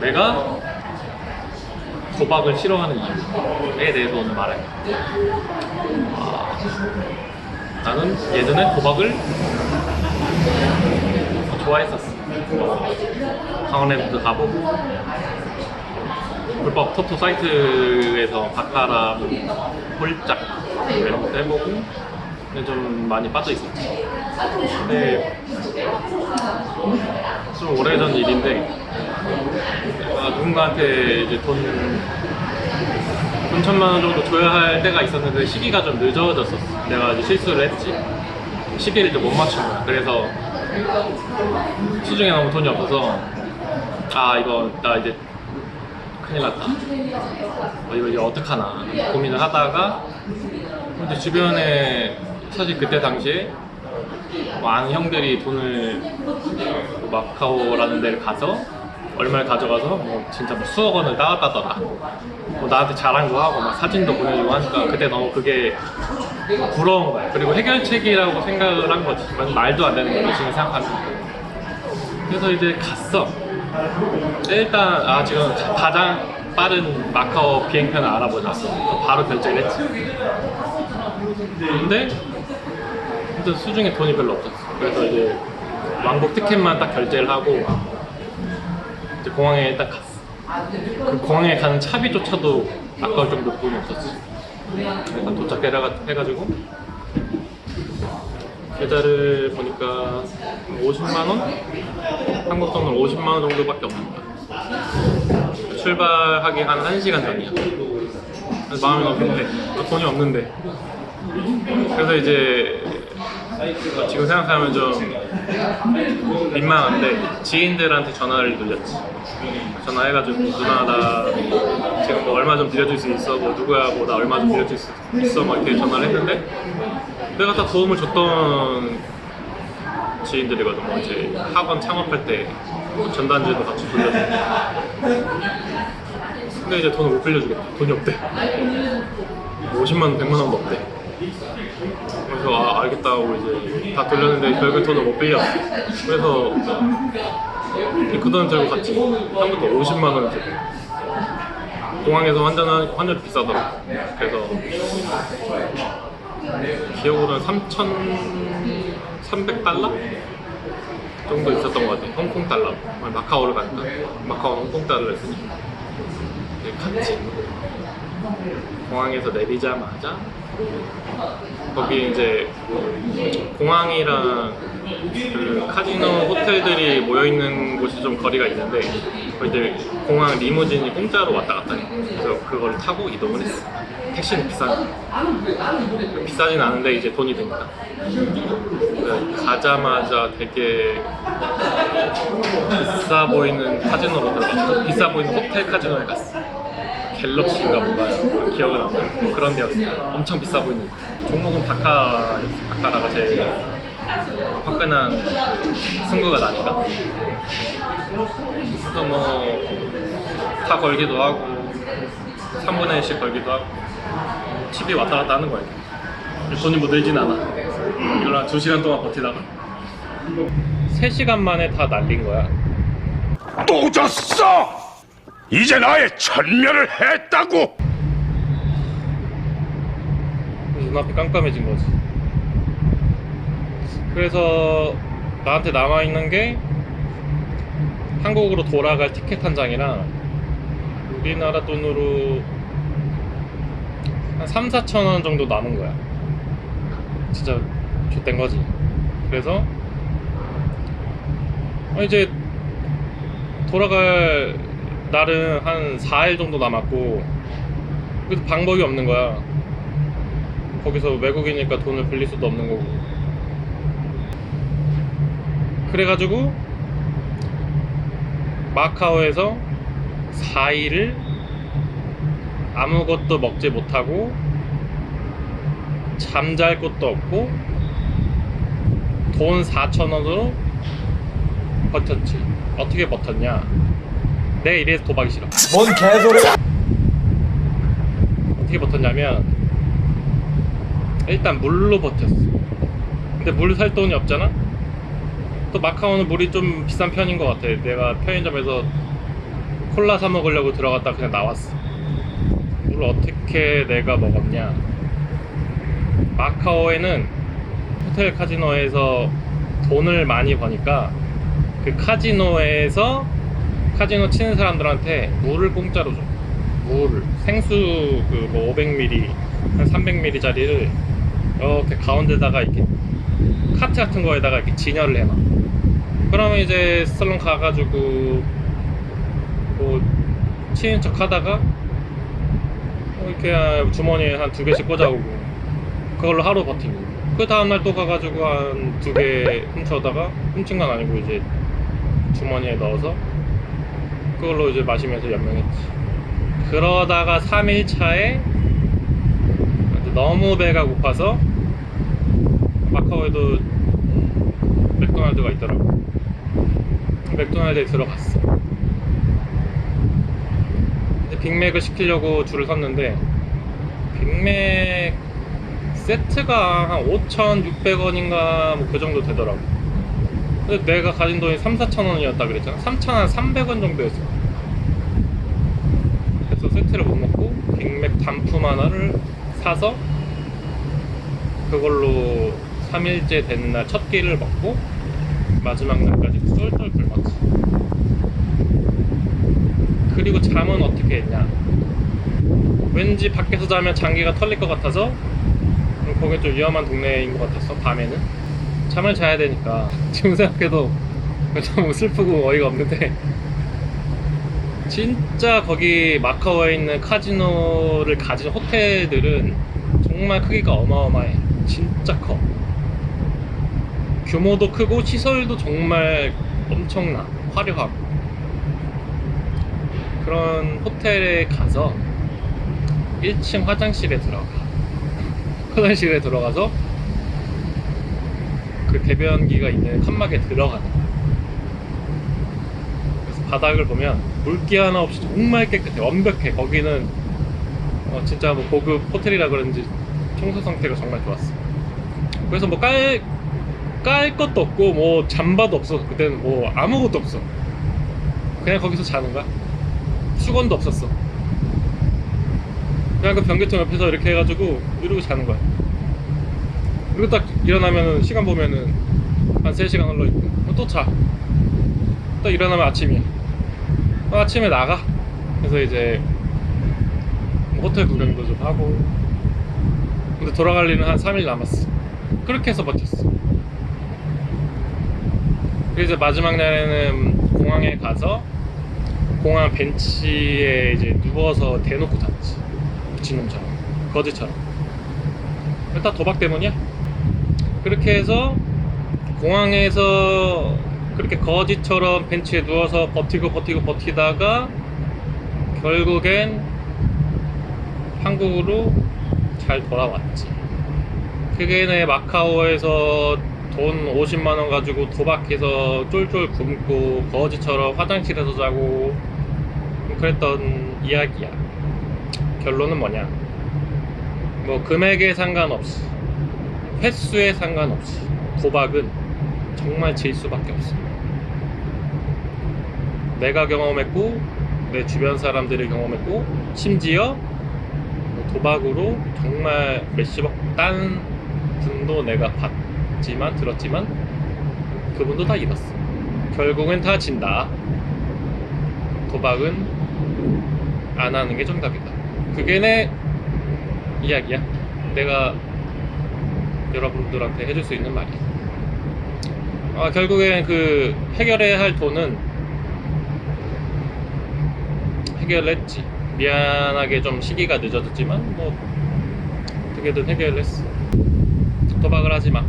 내가 도박을 싫어하는 이유에 대해서 오늘 말해. 아, 나는 예전에 도박을 좋아했었어. 강원랜드 가보고 불법 토토 사이트에서 바카라, 홀짝 이런 것도 해보고 좀 많이 빠져 있었지. 근데 좀 오래전 일인데 내가 누군가한테 이제 돈, 돈 천만 원 정도 줘야 할 때가 있었는데 시기가 좀 늦어졌었어. 내가 이제 실수를 했지. 시기를 좀못 맞춘 거야. 그래서 시중에 너무 돈이 없어서 아 이거 나 이제 큰일 났다. 어, 이거 이제 어떡하나 고민을 하다가 근데 주변에 사실 그때 당시에 뭐 아는 형들이 돈을 뭐 마카오라는 데를 가서 얼마를 가져가서 뭐 진짜 뭐 수억 원을 따왔다더라. 뭐 나한테 잘한 거 하고 막 사진도 보내주고 하니까 그때 너무 그게 부러운 거야. 그리고 해결책이라고 생각을 한 거지. 말도 안 되는 거지 지금 생각하면. 그래서 이제 갔어. 일단 아 지금 가장 빠른 마카오 비행편을 알아보자. 바로 결정을 했지. 근데 일단 수중에 돈이 별로 없었어. 그래서 이제 왕복 티켓만 딱 결제를 하고 이제 공항에 일단 갔어. 그 공항에 가는 차비조차도 아까울 정도 돈이 없었지. 일단 도착해가지고 계좌를 보니까 50만 원? 한국 돈으로 50만 원 정도밖에 없는 거야. 출발하기 한 1시간 전이야. 그래서 마음이 급해. 아, 돈이 없는데. 그래서 이제 지금 생각하면 좀 민망한데 지인들한테 전화를 돌렸지. 전화해가지고 누나 나 지금 뭐 얼마 좀 빌려줄 수 있어? 뭐 누구야? 뭐 나 얼마 좀 빌려줄 수 있어? 막 이렇게 전화를 했는데 내가 다 도움을 줬던 지인들이거든. 뭐 이제 학원 창업할 때뭐 전단지도 같이 돌려주고. 근데 이제 돈을 못 빌려주겠다. 돈이 없대. 50만 원, 100만 원도 없대. 그래서 아 알겠다고 이제 다 돌렸는데 결국 돈을 못 빌렸어. 그래서 그 돈 들고 갔지. 한번더 50만 원을 들고. 공항에서 환전 환전 비싸더라고. 그래서 기억으로는 3,300달러 정도 있었던 것 같아. 홍콩 달러. 마카오를 갔다. 마카오 홍콩 달러를. 이제 갔지. 공항에서 내리자마자 거기 이제 공항이랑 그 카지노 호텔들이 모여 있는 곳이 좀 거리가 있는데 거기 공항 리무진이 공짜로 왔다 갔다 해. 그래서 그걸 타고 이동을 했어. 택시는 비싼 비싸진 않은데 이제 돈이. 그래서 가자마자 되게 비싸 보이는 카지노로 들어갔어. 비싸 보이는 호텔 카지노에 갔어. 갤럭시인가 뭔가 기억은 안 나요. 뭐 그런 데였어. 엄청 비싸 보이는. 종목은 바카였어. 바카라가 제일 화끈한 승부가 나니까. 그래서 뭐다 걸기도 하고 3분의 1씩 걸기도 하고 칩이 왔다 갔다 하는 거야. 돈이 뭐 늘진 않아. 이걸 한 2시간 동안 버티다가 3시간 만에 다 날린 거야. 또 졌어! 이제 나의 천멸을 했다고! 눈앞이 깜깜해진 거지. 그래서 나한테 남아 있는 게 한국으로 돌아갈 티켓 한 장이랑 우리나라 돈으로 한 3, 4천 원 정도 남은 거야. 진짜 좆된 거지. 그래서 어, 이제 돌아갈 날은 한 4일 정도 남았고 그래도 방법이 없는 거야. 거기서 외국이니까 돈을 빌릴 수도 없는 거고. 그래가지고 마카오에서 4일을 아무것도 먹지 못하고 잠잘 곳도 없고 돈 4천원으로 버텼지. 어떻게 버텼냐? 내 이래서 도박이 싫어. 뭔 개소리야? 어떻게 버텼냐면 일단 물로 버텼어. 근데 물 살 돈이 없잖아. 또 마카오는 물이 좀 비싼 편인 것 같아. 내가 편의점에서 콜라 사 먹으려고 들어갔다 그냥 나왔어. 물 어떻게 내가 먹었냐? 마카오에는 호텔 카지노에서 돈을 많이 버니까 그 카지노에서 카지노 치는 사람들한테 물을 공짜로 줘. 물을 생수 그뭐 500ml 한 300ml짜리를 이렇게 가운데다가 이렇게 카트 같은 거에다가 이렇게 진열을 해놔. 그러면 이제 살롱 가가지고 뭐 치는 척 하다가 뭐 이렇게 주머니에 한 두 개씩 꽂아오고 그걸로 하루 버티고 그 다음날 또 가가지고 한 두 개 훔쳐다가 훔친 건 아니고 이제 주머니에 넣어서 그걸로 이제 마시면서 연명했지. 그러다가 3일 차에 너무 배가 고파서 마카오에도 맥도날드가 있더라고. 맥도날드에 들어갔어. 근데 빅맥을 시키려고 줄을 섰는데 빅맥 세트가 한 5,600원인가 뭐 그 정도 되더라고 근데 내가 가진 돈이 3, 4천 원이었다 그랬잖아. 3,300원 정도였어. 그래서 세트를 못 먹고 빅맥 단품 하나를 사서 그걸로 3일째 되는 날 첫 끼를 먹고 마지막 날까지 쏠쏠 굶었지. 그리고 잠은 어떻게 했냐? 왠지 밖에서 자면 장기가 털릴 것 같아서 거기 좀 위험한 동네인 것 같았어 밤에는 잠을 자야 되니까. 지금 생각해도 너무 슬프고 어이가 없는데. 진짜 거기 마카오에 있는 카지노를 가진 호텔들은 정말 크기가 어마어마해. 진짜 커. 규모도 크고 시설도 정말 엄청나. 화려하고 그런 호텔에 가서 1층 화장실에 들어가. 화장실에 들어가서 그 대변기가 있는 칸막에 들어가는 거야. 그래서 바닥을 보면 물기 하나 없이 정말 깨끗해 완벽해. 거기는 어, 진짜 뭐 고급 호텔이라 그런지 청소 상태가 정말 좋았어 그래서 뭐 깔 깔 것도 없고 뭐 잠바도 없어 그때는 뭐 아무것도 없어. 그냥 거기서 자는 거야. 수건도 없었어. 그냥 그 변기통 옆에서 이렇게 해가지고 이러고 자는 거야 그리고 딱 일어나면은 시간 보면은 한 3시간 흘러있고 또자또 일어나면 아침이야. 어, 아침에 나가. 그래서 이제 뭐 호텔 구경도 좀 하고. 근데 돌아갈 일은 한 3일 남았어. 그렇게 해서 버텼어. 그래서 마지막 날에는 공항에 가서 공항 벤치에 이제 누워서 대놓고 잤지. 미친놈처럼. 거지처럼. 다 도박 때문이야 그렇게 해서 공항에서 그렇게 거지처럼 벤치에 누워서 버티고 버티고 버티다가 결국엔 한국으로 잘 돌아왔지 그게 내 마카오에서 돈 50만 원 가지고 도박해서 쫄쫄 굶고 거지처럼 화장실에서 자고 그랬던 이야기야. 결론은 뭐냐? 뭐 금액에 상관없이 횟수에 상관없이 도박은 정말 질 수밖에 없어. 내가 경험했고 내 주변 사람들이 경험했고 심지어 뭐 도박으로 정말 몇십억 딴 분도 내가 봤지만 들었지만 그분도 다 잃었어. 결국엔 다 진다. 도박은 안 하는 게 정답이다. 그게 내 이야기야. 내가 여러분들한테 해줄 수 있는 말이야. 아, 결국엔 그 해결해야 할 돈은 해결했지. 미안하게 좀 시기가 늦어졌지만 뭐 어떻게든 해결했어. 도박을 하지 마.